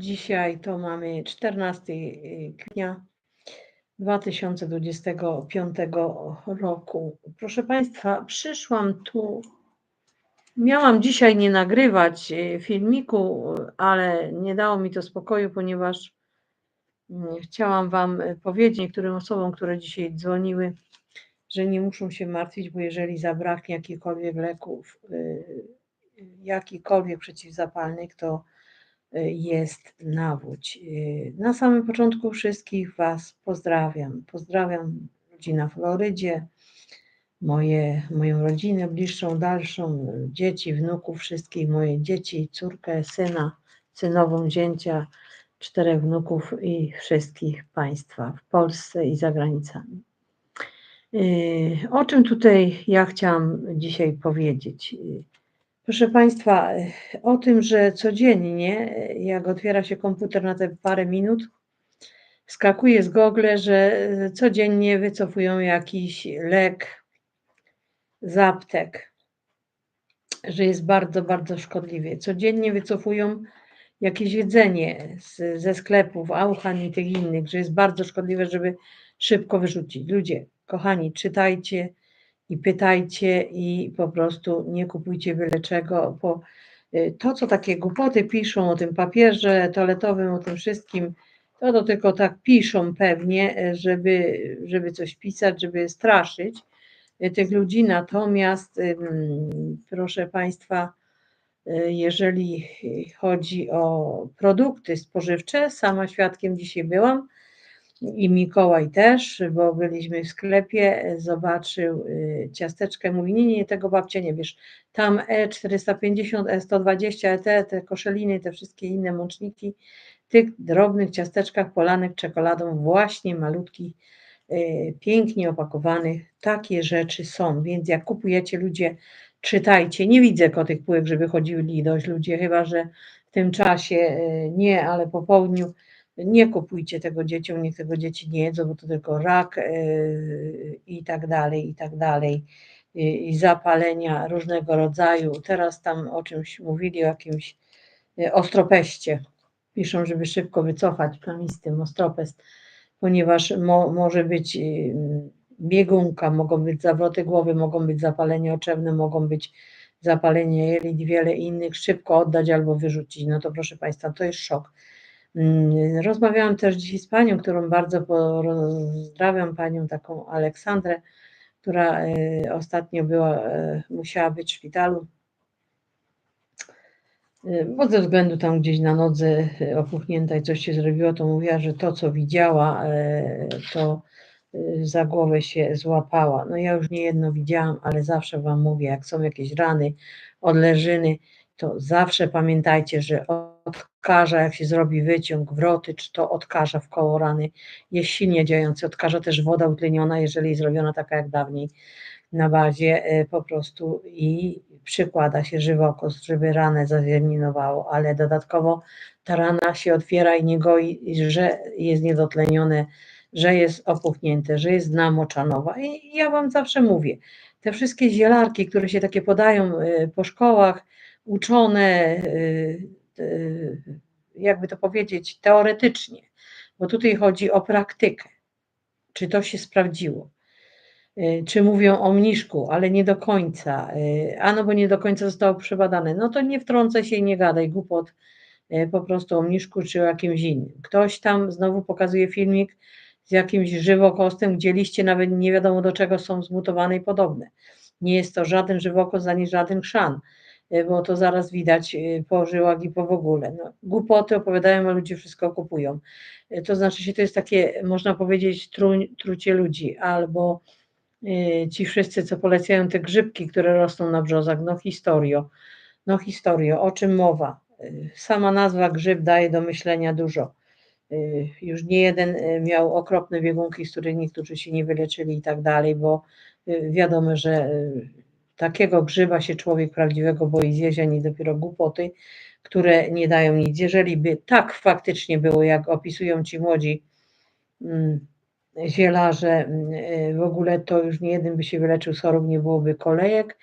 Dzisiaj to mamy 14 kwietnia 2025 roku. Proszę Państwa, przyszłam tu. Miałam dzisiaj nie nagrywać e, filmiku, ale nie dało mi to spokoju, ponieważ mm, chciałam Wam e, powiedzieć niektórym osobom, które dzisiaj dzwoniły, że nie muszą się martwić, bo jeżeli zabraknie jakichkolwiek leków, jakichkolwiek przeciwzapalnych, to jest nawódź. Na samym początku wszystkich Was pozdrawiam. Pozdrawiam ludzi na Florydzie, moje, moją rodzinę bliższą, dalszą, dzieci, wnuków, wszystkich moje dzieci, córkę, syna, synową, zięcia, czterech wnuków i wszystkich Państwa w Polsce i za granicami. O czym tutaj ja chciałam dzisiaj powiedzieć? Proszę Państwa, o tym, że codziennie, jak otwiera się komputer na te parę minut, skakuje z Google, że codziennie wycofują jakiś lek z aptek, że jest bardzo, bardzo szkodliwy. Codziennie wycofują jakieś jedzenie z, ze sklepów, Auchan i tych innych, że jest bardzo szkodliwe, żeby szybko wyrzucić. Ludzie, kochani, czytajcie, i pytajcie i po prostu nie kupujcie byle czego, bo y, to, co takie głupoty piszą o tym papierze toaletowym, o tym wszystkim, to, to tylko tak piszą pewnie, żeby, żeby coś pisać, żeby straszyć y, tych ludzi. Natomiast, proszę Państwa, y, jeżeli chodzi o produkty spożywcze, sama świadkiem dzisiaj byłam, i Mikołaj też, bo byliśmy w sklepie, zobaczył y, ciasteczkę, mówi, nie, nie, tego babcia nie wiesz, tam E450, E120, ET, te koszeliny, te wszystkie inne mączniki, tych drobnych ciasteczkach polanych czekoladą, właśnie malutki, y, pięknie opakowanych, takie rzeczy są, więc jak kupujecie ludzie, czytajcie, nie widzę tych półek, żeby chodzili dość ludzie, chyba, że w tym czasie y, nie, ale po południu, nie kupujcie tego dzieciom, niech tego dzieci nie jedzą, bo to tylko rak yy, i tak dalej, i tak dalej. I zapalenia różnego rodzaju. Teraz tam o czymś mówili, o jakimś yy, ostropeście. Piszą, żeby szybko wycofać plamisty ostropest, ponieważ mo, może być yy, biegunka, mogą być zawroty głowy, mogą być zapalenie oczewne, mogą być zapalenie jelit, wiele innych, szybko oddać albo wyrzucić. No to proszę Państwa, to jest szok. Mm, rozmawiałam też dzisiaj z panią, którą bardzo pozdrawiam, panią taką Aleksandrę, która e, ostatnio była, e, musiała być w szpitalu, e, bo ze względu tam gdzieś na nodze opuchnięta i coś się zrobiło, to mówiła, że to, co widziała, to za głowę się złapała. No ja już nie jedno widziałam, ale zawsze Wam mówię, jak są jakieś rany, odleżyny, to zawsze pamiętajcie, że odkaża, jak się zrobi wyciąg, wroty, czy to odkaża w koło rany, jest silnie działający. Odkaża też woda utleniona, jeżeli zrobiona taka jak dawniej na bazie e, po prostu i przykłada się żywokos, żeby ranę zazieminowało, ale dodatkowo ta rana się otwiera i nie goi, że jest niedotlenione, że jest opuchnięte, że jest dna moczanowa. I ja Wam zawsze mówię, te wszystkie zielarki, które się takie podają e, po szkołach, uczone, y, y, jakby to powiedzieć, teoretycznie, bo tutaj chodzi o praktykę. Czy to się sprawdziło? Y, czy mówią o mniszku, ale nie do końca, a no bo nie do końca zostało przebadane, no to nie wtrącaj się i nie gadaj głupot po prostu o mniszku czy o jakimś innym. Ktoś tam znowu pokazuje filmik z jakimś żywokostem, gdzie liście nawet nie wiadomo do czego są zmutowane i podobne. Nie jest to żaden żywokos ani żaden chrzan. Y, bo to zaraz widać y, po żyłach i po w ogóle. No, głupoty opowiadają, a ludzie wszystko kupują. Y, to znaczy się, to jest takie, można powiedzieć, tru, trucie ludzi, albo ci wszyscy, co polecają te grzybki, które rosną na brzozach, no historio, no historio, o czym mowa? Sama nazwa grzyb daje do myślenia dużo. Już nie jeden miał okropne biegunki, z których niektórzy się nie wyleczyli i tak dalej, bo wiadomo, że Takiego grzyba się człowiek prawdziwego boi zjeść, ani dopiero głupoty, które nie dają nic. Jeżeli by tak faktycznie było, jak opisują ci młodzi mm, zielarze, mm, y, w ogóle to już nie jeden by się wyleczył z chorób, nie byłoby kolejek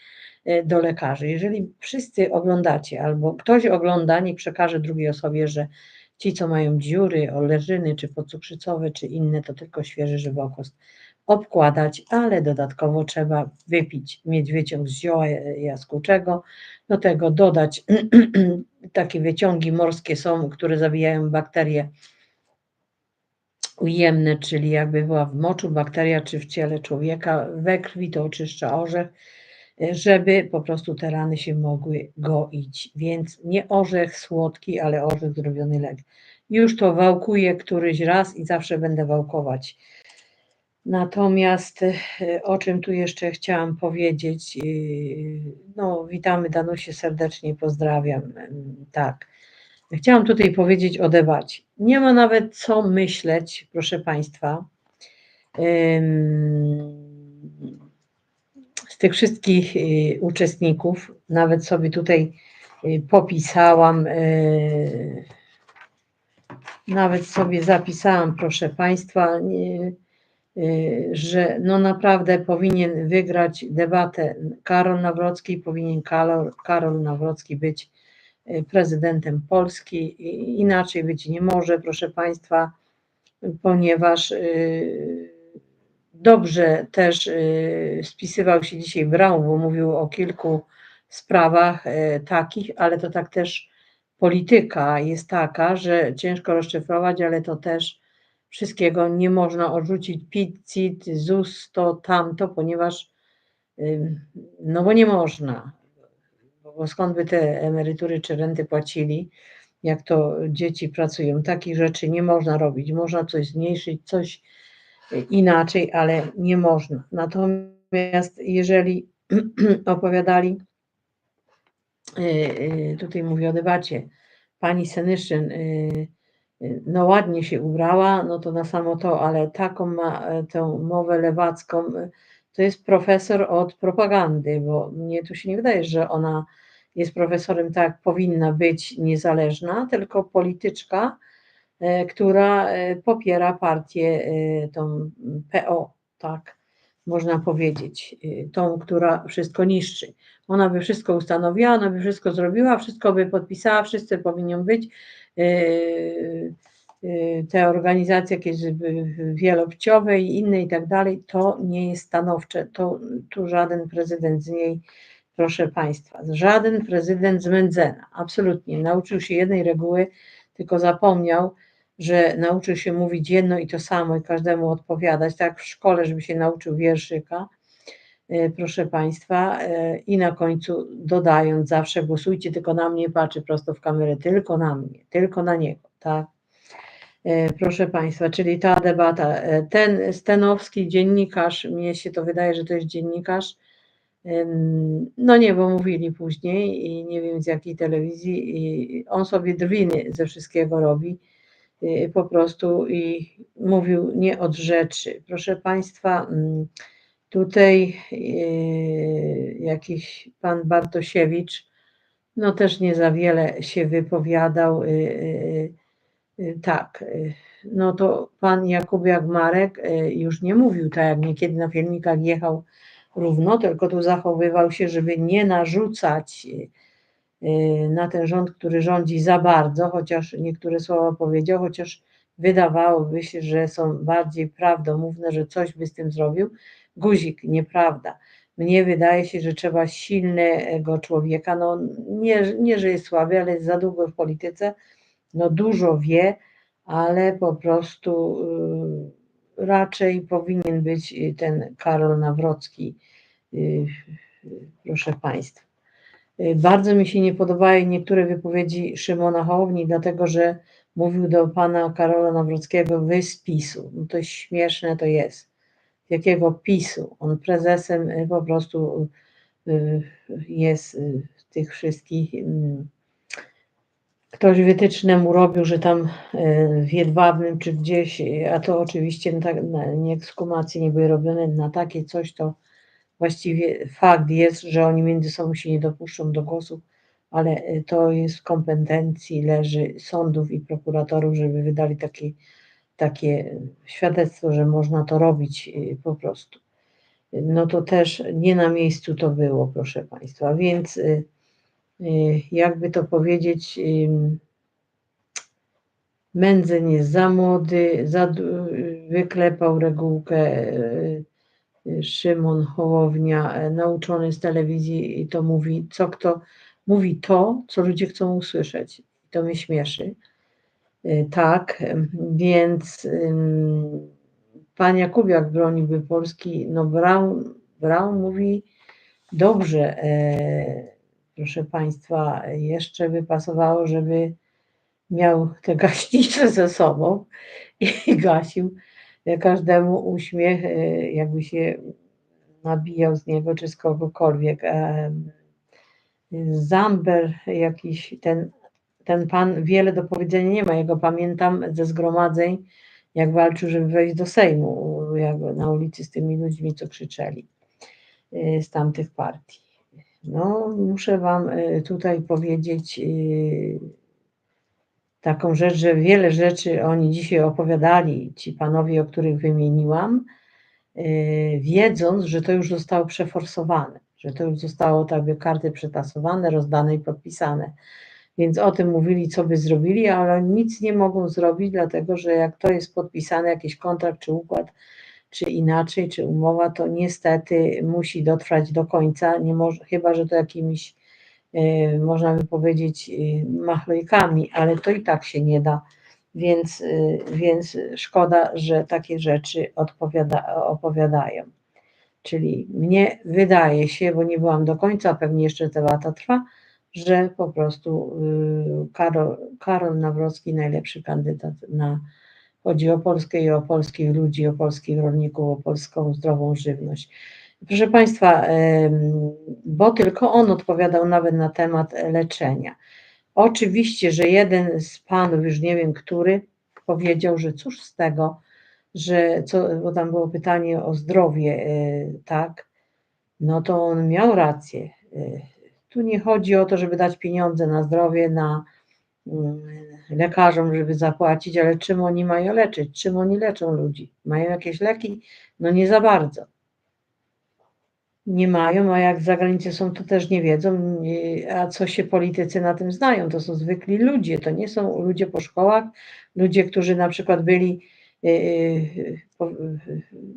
y, do lekarzy. Jeżeli wszyscy oglądacie, albo ktoś ogląda, nie przekaże drugiej osobie, że Ci, co mają dziury, oleżyny, czy pocukrzycowe, czy inne, to tylko świeży żywokost obkładać, ale dodatkowo trzeba wypić, mieć wyciąg z zioła jaskółczego, do tego dodać takie wyciągi morskie są, które zabijają bakterie ujemne, czyli jakby była w moczu bakteria, czy w ciele człowieka, we krwi to oczyszcza orzech, żeby po prostu te rany się mogły goić. Więc nie orzech słodki, ale orzech zrobiony lek. Już to wałkuję któryś raz i zawsze będę wałkować. Natomiast e, o czym tu jeszcze chciałam powiedzieć? E, no, witamy Danusie serdecznie, pozdrawiam. Tak. Chciałam tutaj powiedzieć o debacie. Nie ma nawet co myśleć, proszę Państwa. Z tych wszystkich uczestników, nawet sobie tutaj popisałam, nawet sobie zapisałam, proszę Państwa, Y, że no naprawdę powinien wygrać debatę Karol Nawrocki, powinien Karol, Karol Nawrocki być y, prezydentem Polski, inaczej być nie może, proszę Państwa, ponieważ y, dobrze też spisywał się dzisiaj Braun, bo mówił o kilku sprawach takich, ale to tak też polityka jest taka, że ciężko rozszyfrować, ale to też wszystkiego nie można odrzucić PIT, CIT, ZUS, to tamto, ponieważ no bo nie można, bo skąd by te emerytury czy renty płacili, jak to dzieci pracują. Takich rzeczy nie można robić. Można coś zmniejszyć, coś inaczej, ale nie można. Natomiast jeżeli opowiadali, y, y, tutaj mówię o debacie, pani Senyszyn, y, no ładnie się ubrała, no to na samo to, ale taką ma e, tę mowę lewacką, e, to jest profesor od propagandy, bo mnie tu się nie wydaje, że ona jest profesorem tak, powinna być niezależna, tylko polityczka, e, która popiera partię tą PO, tak można powiedzieć, tą, która wszystko niszczy. Ona by wszystko ustanowiła, ona by wszystko zrobiła, wszystko by podpisała, wszyscy powinni być, Y, y, te organizacje jakieś wielopciowe i inne i tak dalej, to nie jest stanowcze. To tu żaden prezydent z niej, proszę Państwa, żaden prezydent z Mendzena, absolutnie. Nauczył się jednej reguły, tylko zapomniał, że nauczył się mówić jedno i to samo i każdemu odpowiadać, tak w szkole, żeby się nauczył wierszyka, y, proszę Państwa, i na końcu dodając zawsze głosujcie tylko na mnie, patrzy prosto w kamerę, tylko na mnie, tylko na niego, tak? E, proszę Państwa, czyli ta debata, e, ten Stenowski dziennikarz, mnie się to wydaje, że to jest dziennikarz, no nie, bo mówili później i nie wiem z jakiej telewizji, i on sobie drwiny ze wszystkiego robi e, po prostu i mówił nie od rzeczy. Proszę Państwa, mm, tutaj jakiś pan Bartosiewicz, no też nie za wiele się wypowiadał, Y, tak, y, no to pan Jakubiak Marek y, już nie mówił tak jak niekiedy na filmikach jechał równo, tylko tu zachowywał się, żeby nie narzucać na ten rząd, który rządzi za bardzo, chociaż niektóre słowa powiedział, chociaż wydawałoby się, że są bardziej prawdomówne, że coś by z tym zrobił. Guzik, nieprawda. Mnie wydaje się, że trzeba silnego człowieka, no nie, nie że jest słaby, ale jest za długo w polityce, no dużo wie, ale po prostu y, raczej powinien być y, ten Karol Nawrocki, y, proszę Państwa. Bardzo mi się nie podobają niektóre wypowiedzi Szymona Hołowni, dlatego że mówił do pana Karola Nawrockiego wy z PiSu. No to śmieszne to jest. Jakiego PiSu? On prezesem po prostu jest tych wszystkich ktoś wytyczne mu robił, że tam w Jedwabnym czy gdzieś, a to oczywiście na, na, nie ekshumacje nie były robione na takie coś, to właściwie fakt jest, że oni między sobą się nie dopuszczą do głosu, ale e, to jest w kompetencji, leży sądów i prokuratorów, żeby wydali takie, takie świadectwo, że można to robić e, po prostu. No to też nie na miejscu to było, proszę Państwa, więc Y, jakby to powiedzieć, Mędzeń jest za młody, za, wyklepał regułkę Szymon Hołownia, e, nauczony z telewizji i to mówi, co kto mówi to, co ludzie chcą usłyszeć. I to mnie śmieszy. Y, Tak, więc pan Jakubiak broniłby Polski, no Braun, Braun mówi dobrze, e, proszę Państwa, jeszcze by pasowało, żeby miał te gaśnice ze sobą i gasił każdemu uśmiech, e, jakby się nabijał z niego czy z kogokolwiek. Em, Zamber jakiś, ten, ten pan wiele do powiedzenia nie ma, ja go pamiętam ze zgromadzeń, jak walczył, żeby wejść do Sejmu, jak na ulicy z tymi ludźmi, co krzyczeli y, z tamtych partii. No, muszę Wam y, tutaj powiedzieć y, taką rzecz, że wiele rzeczy oni dzisiaj opowiadali, ci panowie, o których wymieniłam, y, wiedząc, że to już zostało przeforsowane, że to już zostało tak jakby karty przetasowane, rozdane i podpisane. Więc o tym mówili, co by zrobili, ale nic nie mogą zrobić, dlatego że jak to jest podpisany jakiś kontrakt czy układ, czy inaczej, czy umowa, to niestety musi dotrwać do końca, nie może, chyba że to jakimiś, można by powiedzieć, e, machlojkami, ale to i tak się nie da. Więc, e, więc szkoda, że takie rzeczy odpowiada, opowiadają. Czyli mnie wydaje się, bo nie byłam do końca, pewnie jeszcze debata trwa, że po prostu y, Karol, Karol Nawrocki najlepszy kandydat na chodzi o Polskę i o polskich ludzi, o polskich rolników, o polską zdrową żywność. Proszę Państwa, bo tylko on odpowiadał nawet na temat leczenia. Oczywiście, że jeden z panów, już nie wiem który, powiedział, że cóż z tego, że co, bo tam było pytanie o zdrowie, y, tak, no to on miał rację. Y, Tu nie chodzi o to, żeby dać pieniądze na zdrowie, na mm, lekarzom, żeby zapłacić, ale czym oni mają leczyć? Czym oni leczą ludzi? Mają jakieś leki? No nie za bardzo. Nie mają, a jak za granicą są, to też nie wiedzą, a co się politycy na tym znają? To są zwykli ludzie, to nie są ludzie po szkołach, ludzie, którzy na przykład byli, yy, po-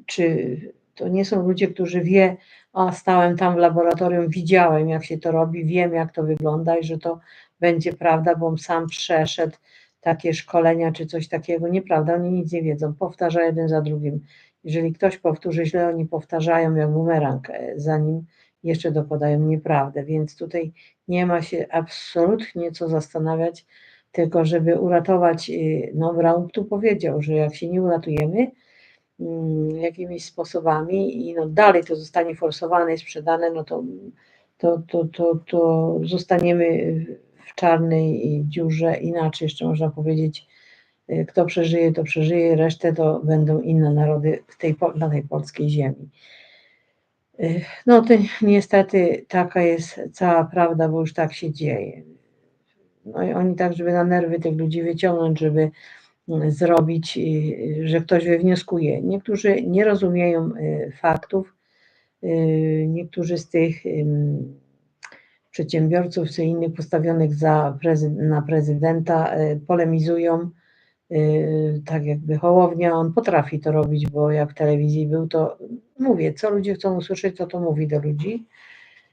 czy to nie są ludzie, którzy wie, a stałem tam w laboratorium, widziałem jak się to robi, wiem jak to wygląda i że to będzie prawda, bo sam przeszedł takie szkolenia czy coś takiego. Nieprawda, oni nic nie wiedzą, powtarza jeden za drugim. Jeżeli ktoś powtórzy źle, oni powtarzają jak bumerang, e, zanim jeszcze dopodają nieprawdę, więc tutaj nie ma się absolutnie co zastanawiać, tylko żeby uratować, y, no Braun tu powiedział, że jak się nie uratujemy, mm, jakimiś sposobami i no dalej to zostanie forsowane i sprzedane, no to, to, to, to, to zostaniemy w czarnej dziurze, inaczej jeszcze można powiedzieć, y, kto przeżyje, to przeżyje, resztę to będą inne narody w tej, na tej polskiej ziemi. Y, No to niestety taka jest cała prawda, bo już tak się dzieje. No i oni tak, żeby na nerwy tych ludzi wyciągnąć, żeby mm, zrobić, y, że ktoś wywnioskuje. Niektórzy nie rozumieją y, faktów, y, niektórzy z tych przedsiębiorców czy innych postawionych za prezy- na prezydenta y, polemizują, y, tak jakby Hołownia, on potrafi to robić, bo jak w telewizji był, to mówię, co ludzie chcą usłyszeć, to to mówi do ludzi,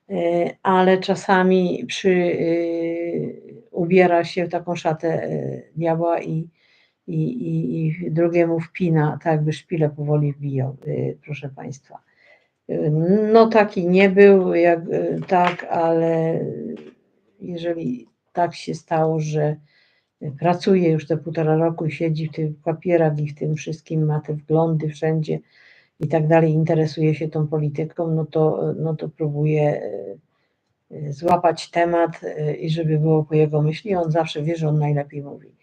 y, ale czasami przy, y, ubiera się w taką szatę y, diabła i, i, i, i drugiemu wpina, tak jakby szpilę powoli wbijał, y, proszę Państwa. Y, No taki nie był, jak, y, tak, ale jeżeli tak się stało, że pracuje już te półtora roku i siedzi w tych papierach i w tym wszystkim, ma te wglądy wszędzie i tak dalej, interesuje się tą polityką, no to, no to próbuje y, złapać temat y, i żeby było po jego myśli, on zawsze wie, że on najlepiej mówi.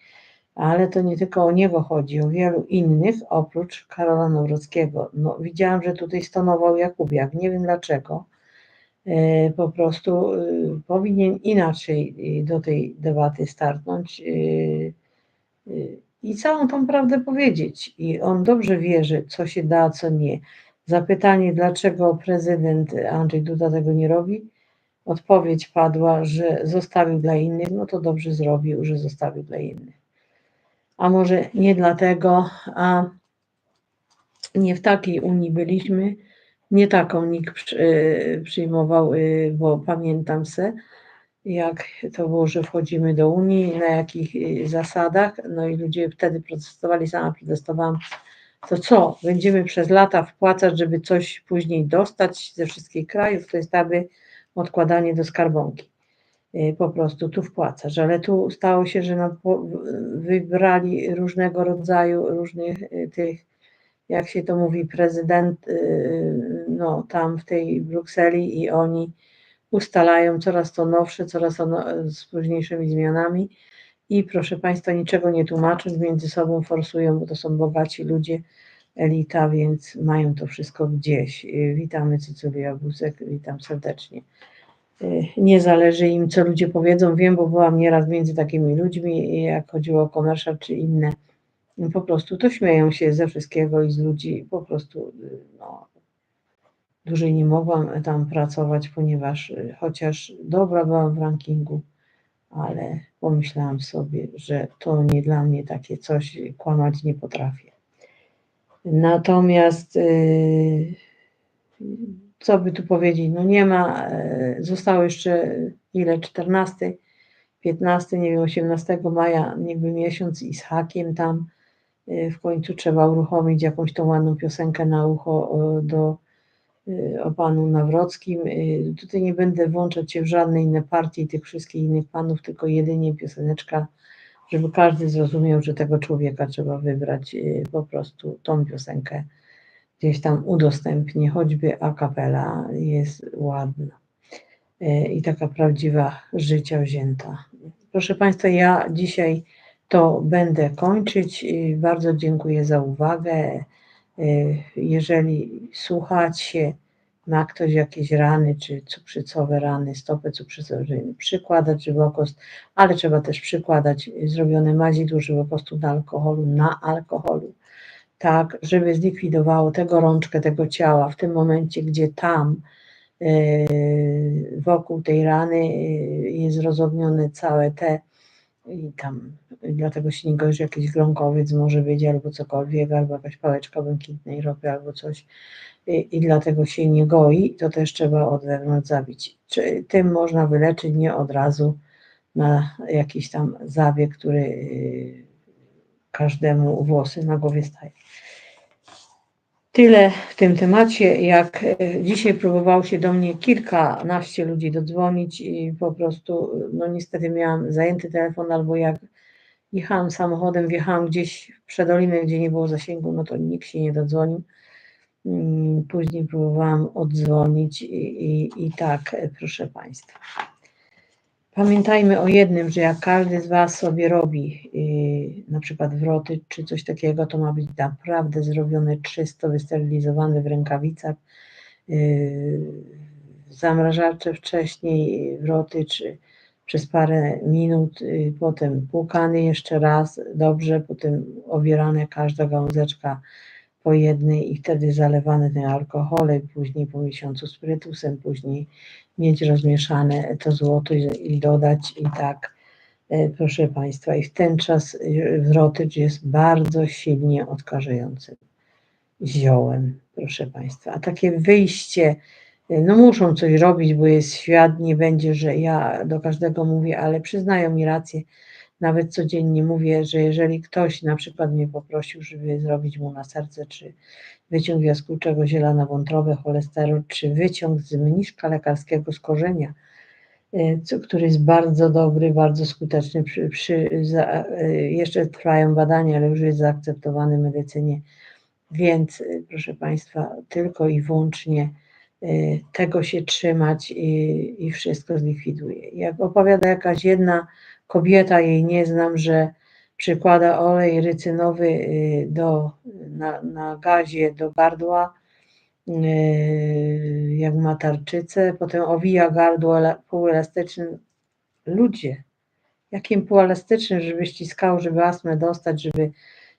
Ale to nie tylko o niego chodzi, o wielu innych, oprócz Karola Nawrockiego. No, widziałam, że tutaj stonował Jakubiak, nie wiem dlaczego. E, Po prostu y, powinien inaczej y, do tej debaty startnąć i całą tą prawdę powiedzieć. I on dobrze wie, że co się da, co nie. Zapytanie, dlaczego prezydent Andrzej Duda tego nie robi, odpowiedź padła, że zostawił dla innych, no to dobrze zrobił, że zostawił dla innych. a może nie dlatego, a nie w takiej Unii byliśmy, nie taką przy, y, przyjmował, y, bo pamiętam se, jak to było, że wchodzimy do Unii, na jakich y, zasadach, no i ludzie wtedy protestowali, sama protestowałam, to co, będziemy przez lata wpłacać, żeby coś później dostać ze wszystkich krajów, to jest aby odkładanie do skarbonki. Po prostu tu wpłacasz, ale tu stało się, że wybrali różnego rodzaju, różnych tych jak się to mówi, prezydent y, no, tam w tej Brukseli i oni ustalają coraz to nowsze, coraz to no, z późniejszymi zmianami i proszę Państwa, niczego nie tłumacząc, między sobą forsują, bo to są bogaci ludzie, elita, więc mają to wszystko gdzieś. Y, witamy Cyculia Busek, witam serdecznie. Y, nie zależy im, co ludzie powiedzą, wiem, bo byłam nieraz między takimi ludźmi, jak chodziło o komerszal czy inne po prostu to śmieją się ze wszystkiego i z ludzi. Po prostu no, dłużej nie mogłam tam pracować, ponieważ y, chociaż dobra byłam w rankingu, ale pomyślałam sobie, że to nie dla mnie takie coś, kłamać nie potrafię. Natomiast co by tu powiedzieć, no nie ma, yy, zostało jeszcze ile, 14, 15, nie wiem, 18 maja, niby miesiąc i z hakiem tam Y, w końcu trzeba uruchomić jakąś tą ładną piosenkę na ucho do, y, o panu Nawrockim. Y, tutaj nie będę włączać się w żadne inne partie tych wszystkich innych panów, tylko jedynie pioseneczka, żeby każdy zrozumiał, że tego człowieka trzeba wybrać po prostu tą piosenkę gdzieś tam udostępnię, choćby a capella jest ładna i taka prawdziwa życia wzięta. Proszę Państwa, ja dzisiaj to będę kończyć. Bardzo dziękuję za uwagę. Y, jeżeli słuchacie, ma ktoś jakieś rany, czy cukrzycowe rany, stopy cukrzycowe, przykładać żywokost, ale trzeba też przykładać zrobione mazidło żywokostu na alkoholu, na alkoholu, tak, żeby zlikwidowało tę gorączkę tego ciała w tym momencie, gdzie tam y, wokół tej rany y, jest rozognione całe te i tam dlatego się nie gorzy jakiś grąkowiec może być albo cokolwiek, albo jakaś pałeczka błękitnej ropy albo coś i, i dlatego się nie goi, to też trzeba od wewnątrz zabić. Czy tym można wyleczyć nie od razu na jakiś tam zabieg, który y, każdemu włosy na głowie staje. Tyle w tym temacie. Jak e, dzisiaj próbowało się do mnie kilkanaście ludzi dodzwonić i po prostu, no niestety miałam zajęty telefon, albo jak jechałam samochodem, wjechałam gdzieś w dolinę, gdzie nie było zasięgu, no to nikt się nie dodzwonił. Mm, później próbowałam oddzwonić i, i, i tak, e, proszę Państwa. Pamiętajmy o jednym, że jak każdy z Was sobie robi yy, na przykład wroty czy coś takiego, to ma być naprawdę zrobione czysto, wysterylizowane w rękawicach, yy, zamrażarce wcześniej, wroty czy przez parę minut, yy, potem płukany jeszcze raz dobrze, potem obierane każda gałązeczka po jednej i wtedy zalewane tym alkoholem, później po miesiącu spirytusem, później mieć rozmieszane to złoto i dodać i tak, e, proszę Państwa, i w ten czas e, wrotycz jest bardzo silnie odkażającym ziołem, proszę Państwa. A takie wyjście, e, no muszą coś robić, bo jest świat, nie będzie, że ja do każdego mówię, ale przyznają mi rację, nawet codziennie mówię, że jeżeli ktoś na przykład mnie poprosił, żeby zrobić mu na serce, czy wyciąg jaskółczego ziela na cholesterol, czy wyciąg z mniszka lekarskiego z korzenia, e, który jest bardzo dobry, bardzo skuteczny. Przy, przy, za, e, jeszcze trwają badania, ale już jest zaakceptowany w medycynie, więc e, proszę Państwa, tylko i wyłącznie tego się trzymać i, i wszystko zlikwiduje. Jak opowiada jakaś jedna kobieta, jej nie znam, że przykłada olej rycynowy y, do, na, na gazie do gardła, y, jak ma tarczycę, potem owija gardło półelastycznym. Ludzie, jakim półelastycznym, żeby ściskał, żeby astmę dostać, żeby,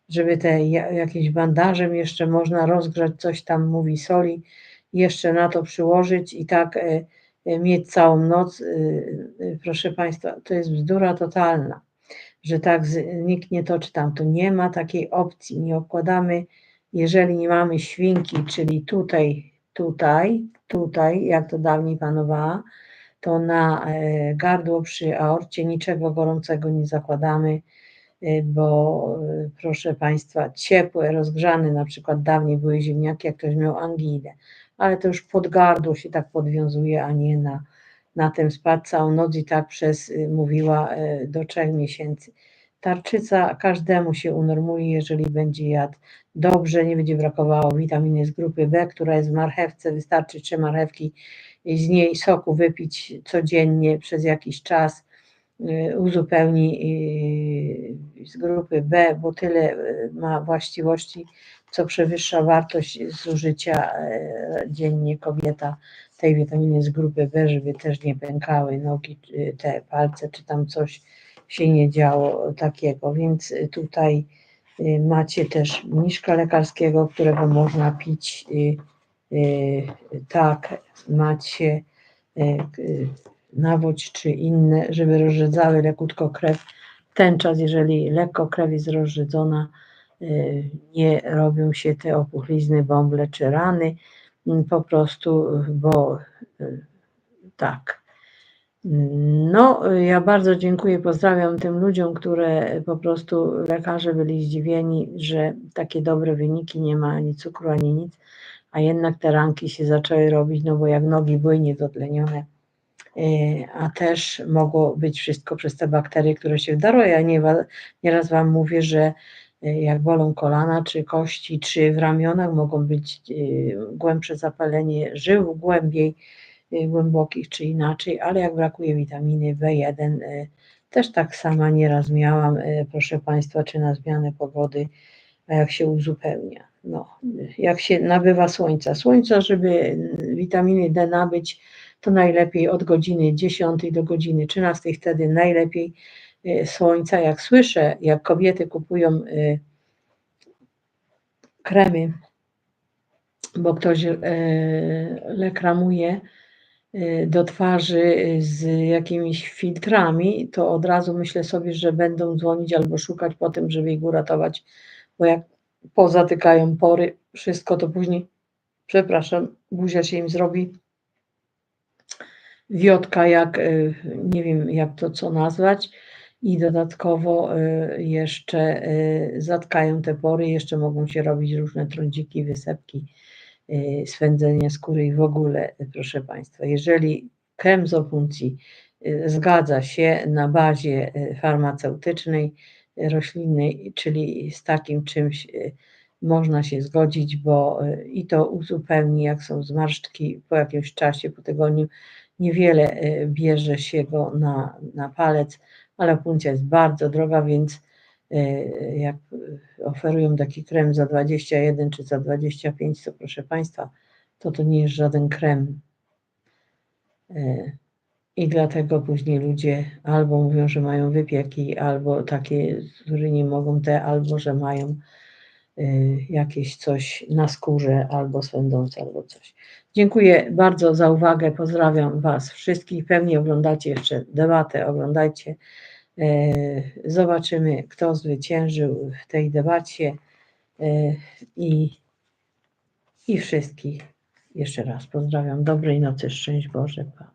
żeby te jakieś bandażem jeszcze można rozgrzać, coś tam mówi soli, jeszcze na to przyłożyć i tak y, mieć całą noc. Proszę Państwa, to jest bzdura totalna że tak zniknie to czy tamto. Nie ma takiej opcji. Nie okładamy, jeżeli nie mamy świnki, czyli tutaj, tutaj, tutaj, jak to dawniej panowała, to na e, gardło przy aorcie niczego gorącego nie zakładamy, e, bo proszę Państwa, ciepłe, rozgrzane, na przykład dawniej były ziemniaki, jak ktoś miał angidę, ale to już pod gardło się tak podwiązuje, a nie na, na tym spać całą noc i tak przez, mówiła, do trzech miesięcy. Tarczyca każdemu się unormuje, jeżeli będzie jadł dobrze, nie będzie brakowało witaminy z grupy B, która jest w marchewce, wystarczy trzy marchewki z niej soku wypić codziennie przez jakiś czas, y, uzupełni y, z grupy B, bo tyle y, ma właściwości, co przewyższa wartość zużycia dziennie kobieta tej witaminy z grupy B, żeby też nie pękały nogi, te palce, czy tam coś się nie działo takiego, więc tutaj macie też mniszka lekarskiego, którego można pić tak, macie nawodź czy inne, żeby rozrzedzały lekutko krew. Ten czas, jeżeli lekko krew jest rozrzedzona, nie robią się te opuchlizny, bąble czy rany, po prostu, bo tak. No, ja bardzo dziękuję, pozdrawiam tym ludziom, które po prostu lekarze byli zdziwieni, że takie dobre wyniki, nie ma ani cukru, ani nic a jednak te ranki się zaczęły robić, no bo jak nogi były niedotlenione, a też mogło być wszystko przez te bakterie, które się wdarły. Ja nie, nieraz Wam mówię, że jak bolą kolana, czy kości, czy w ramionach mogą być e, głębsze zapalenie żył, głębiej głębokich, czy inaczej, ale jak brakuje witaminy B1, też tak sama nieraz miałam, proszę Państwa, czy na zmianę pogody, jak się uzupełnia no, jak się nabywa słońca. Słońca, żeby witaminy D nabyć, to najlepiej od godziny 10 do godziny 13, wtedy najlepiej y, słońca. Jak słyszę, jak kobiety kupują y, kremy, bo ktoś y, lekramuje do twarzy z jakimiś filtrami, to od razu myślę sobie, że będą dzwonić albo szukać po tym, żeby ich uratować, bo jak pozatykają pory, wszystko to później, przepraszam, buzia się im zrobi wiotka, jak y, nie wiem jak to co nazwać i dodatkowo y, jeszcze y, zatkają te pory, jeszcze mogą się robić różne trądziki, wysepki, swędzenie skóry i w ogóle, proszę Państwa, jeżeli krem z opuncji zgadza się na bazie farmaceutycznej, roślinnej, czyli z takim czymś y, można się zgodzić, bo y, i to uzupełni, jak są zmarszczki po jakimś czasie, po tygodniu, niewiele y, bierze się go na, na palec, ale puncja jest bardzo droga, więc jak oferują taki krem za 21 czy za 25, to proszę Państwa, to to nie jest żaden krem. I dlatego później ludzie albo mówią, że mają wypieki, albo takie, które nie mogą te, albo że mają y, jakieś coś na skórze, albo swędzące, albo coś. Dziękuję bardzo za uwagę. Pozdrawiam Was wszystkich. Pewnie oglądacie jeszcze debatę, oglądajcie. Y, zobaczymy, kto zwyciężył w tej debacie y, i, i wszystkich jeszcze raz pozdrawiam. Dobrej nocy, szczęść Boże. Pa.